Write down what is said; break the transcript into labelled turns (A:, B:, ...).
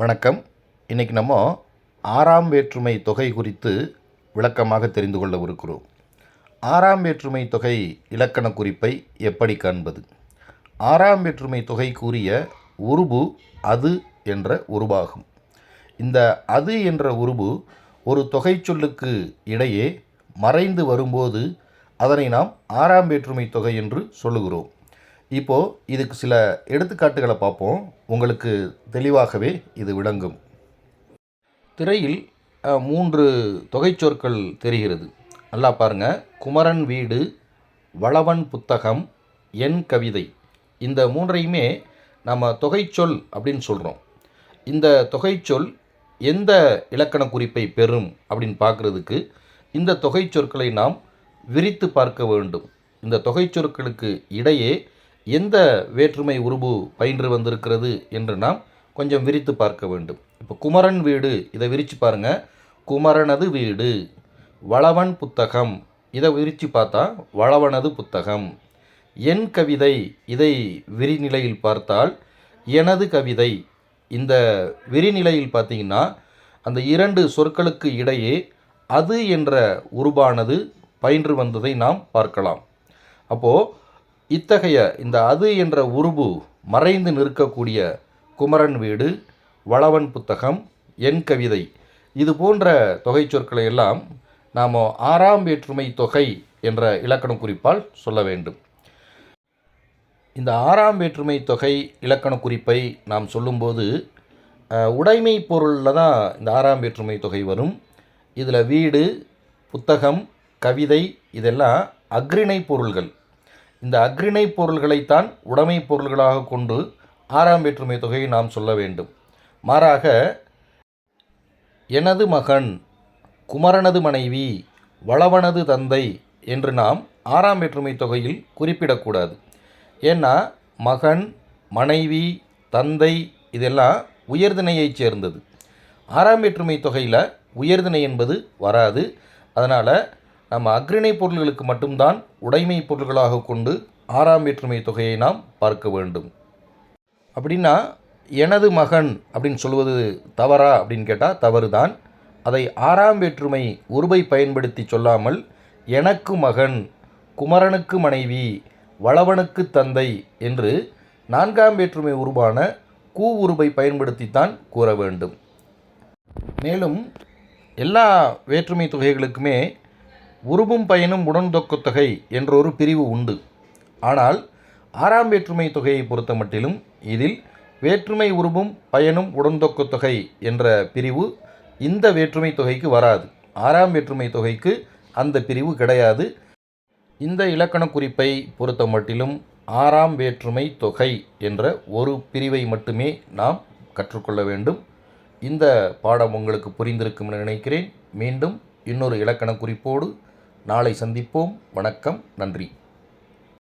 A: வணக்கம். இன்றைக்கி நம்ம ஆறாம் வேற்றுமை தொகை குறித்து விளக்கமாக தெரிந்து கொள்ளவிருக்கிறோம் ஆறாம் வேற்றுமை தொகை இலக்கண குறிப்பை எப்படி காண்பது? ஆறாம் வேற்றுமை தொகை கூறிய உருபு அது என்ற உருவாகும். இந்த அது என்ற உருபு ஒரு தொகை சொல்லுக்கு இடையே மறைந்து வரும்போது அதனை நாம் ஆறாம் வேற்றுமை தொகை என்று சொல்லுகிறோம். இப்போது இதுக்கு சில எடுத்துக்காட்டுகளை பார்ப்போம். உங்களுக்கு தெளிவாகவே இது விளங்கும். திரையில் மூன்று தொகைச்சொற்கள் தெரிகிறது. நல்லா பாருங்க. குமரன் வீடு வளவன் புத்தகம் என் கவிதை. இந்த மூன்றையுமே நம்ம தொகைச்சொல் அப்படின்னு சொல்கிறோம் இந்த தொகைச்சொல் எந்த இலக்கண குறிப்பை பெறும் அப்படின்னு பார்க்குறதுக்கு இந்த தொகைச்சொற்களை நாம் விரித்து பார்க்க வேண்டும். இந்த தொகைச்சொற்களுக்கு இடையே எந்த வேற்றுமை உருபு பயின்று வந்திருக்கிறது என்று நாம் கொஞ்சம் விரித்து பார்க்க வேண்டும். இப்போ குமரன் வீடு இதை விரித்து பாருங்கள் குமரனது வீடு வளவன் புத்தகம். இதை விரித்து பார்த்தா வளவனது புத்தகம். என் கவிதை இதை விரிநிலையில் பார்த்தால் எனது கவிதை. இந்த விரிநிலையில் பார்த்தீங்கன்னா அந்த இரண்டு சொற்களுக்கு இடையே அது என்ற உருபானது பயின்று வந்ததை நாம் பார்க்கலாம். அப்போது இத்தகைய இந்த அது என்ற உருபு மறைந்து நிற்கக்கூடிய குமரன் வீடு வளவன் புத்தகம் என் கவிதை. இது போன்ற தொகை சொற்களை எல்லாம் நாம் ஆறாம் வேற்றுமை தொகை என்ற இலக்கண குறிப்பால் சொல்ல வேண்டும். இந்த ஆறாம் வேற்றுமை தொகை இலக்கண குறிப்பை நாம் சொல்லும்போது உடைமை பொருளில் தான் இந்த ஆறாம் வேற்றுமை தொகை வரும். இதில் வீடு புத்தகம் கவிதை இதெல்லாம் அக்ரிணை பொருள்கள். இந்த அக்ரிணை பொருள்களைத்தான் உடைமை பொருள்களாக கொண்டு ஆறாம் வேற்றுமை தொகையை நாம் சொல்ல வேண்டும். மாறாக எனது மகன் குமரனது மனைவி வளவனது தந்தை என்று நாம் ஆறாம் வேற்றுமை தொகையில் குறிப்பிடக்கூடாது. ஏன்னா மகன் மனைவி தந்தை இதெல்லாம் உயர்திணையைச் சேர்ந்தது. ஆறாம் வேற்றுமை தொகையில் உயர்திணை என்பது வராது. அதனால் நம்ம அக்ரிணை பொருள்களுக்கு மட்டும்தான் உடைமை பொருள்களாக கொண்டு ஆறாம் வேற்றுமை தொகையை நாம் பார்க்க வேண்டும். அப்படின்னா எனது மகன் அப்படின்னு சொல்வது தவறா அப்படின்னு கேட்டால் தவறு தான் அதை ஆறாம் வேற்றுமை உருவை பயன்படுத்தி சொல்லாமல் எனக்கு மகன் குமரனுக்கு மனைவி வளவனுக்கு தந்தை என்று நான்காம் வேற்றுமை உருவான கூ உருவை பயன்படுத்தித்தான் கூற வேண்டும். மேலும் எல்லா வேற்றுமை தொகைகளுக்குமே உருவும் பயனும் உடன்தொக்க தொகை என்றொரு பிரிவு உண்டு. ஆனால் ஆறாம் வேற்றுமை தொகையை பொறுத்த மட்டிலும் இதில் வேற்றுமை உருவும் பயனும் உடன்தொக்க தொகை என்ற பிரிவு இந்த வேற்றுமை தொகைக்கு வராது. ஆறாம் வேற்றுமை தொகைக்கு அந்த பிரிவு கிடையாது. இந்த இலக்கண குறிப்பை பொறுத்த மட்டிலும் ஆறாம் வேற்றுமை தொகை என்ற ஒரு பிரிவை மட்டுமே நாம் கற்றுக்கொள்ள வேண்டும். இந்த பாடம் உங்களுக்கு புரிந்திருக்கும் என நினைக்கிறேன். மீண்டும் இன்னொரு இலக்கண குறிப்போடு நாளை சந்திப்போம். வணக்கம். நன்றி.